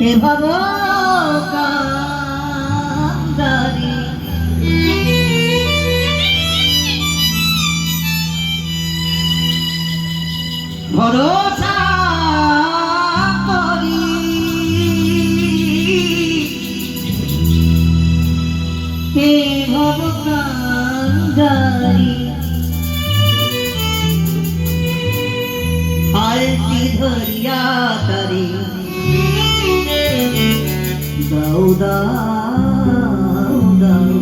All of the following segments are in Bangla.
হে ভব কান্দারি ভরসা করি। হে ভব কান্দারি আলতি ধরিয়া তারি। দাও দাও দাও।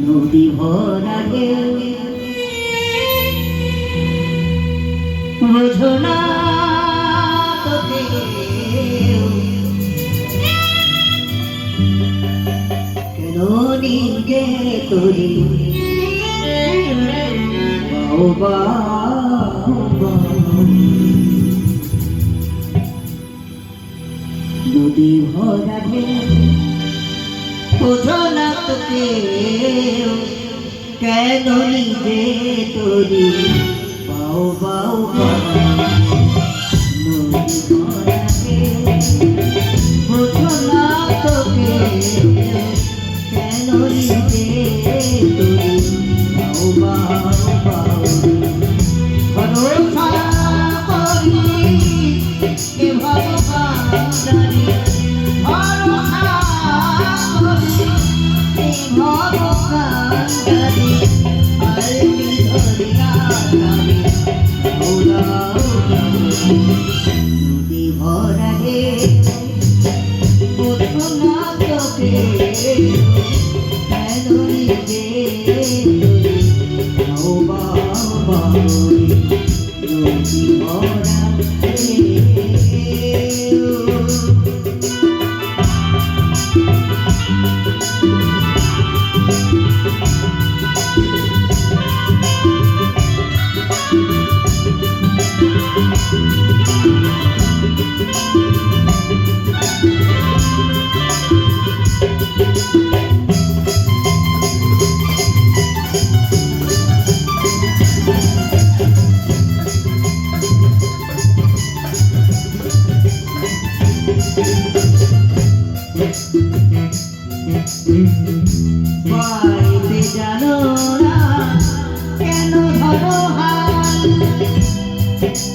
নদী ভরা গেল বোঝো না কেন নিজে করি বাবা বুকে ভরা বোঝো না তোকে কেন নিজে তোরি? পাও পাও।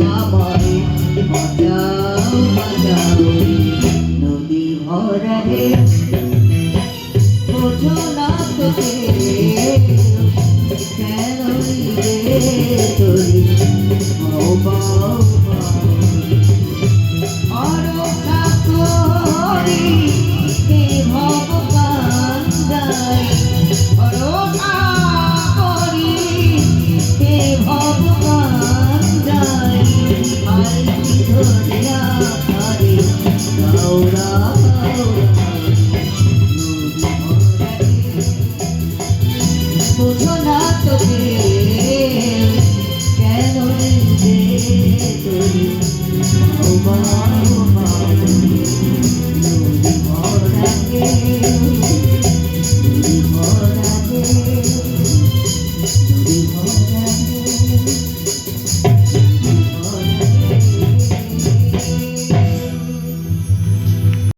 বাবারে বাজাও বাজাও নদী ভরা রে বোঝো না তোকে কেন রে তোরি বোঝো না তোকে। কেন যে তোর ও মা।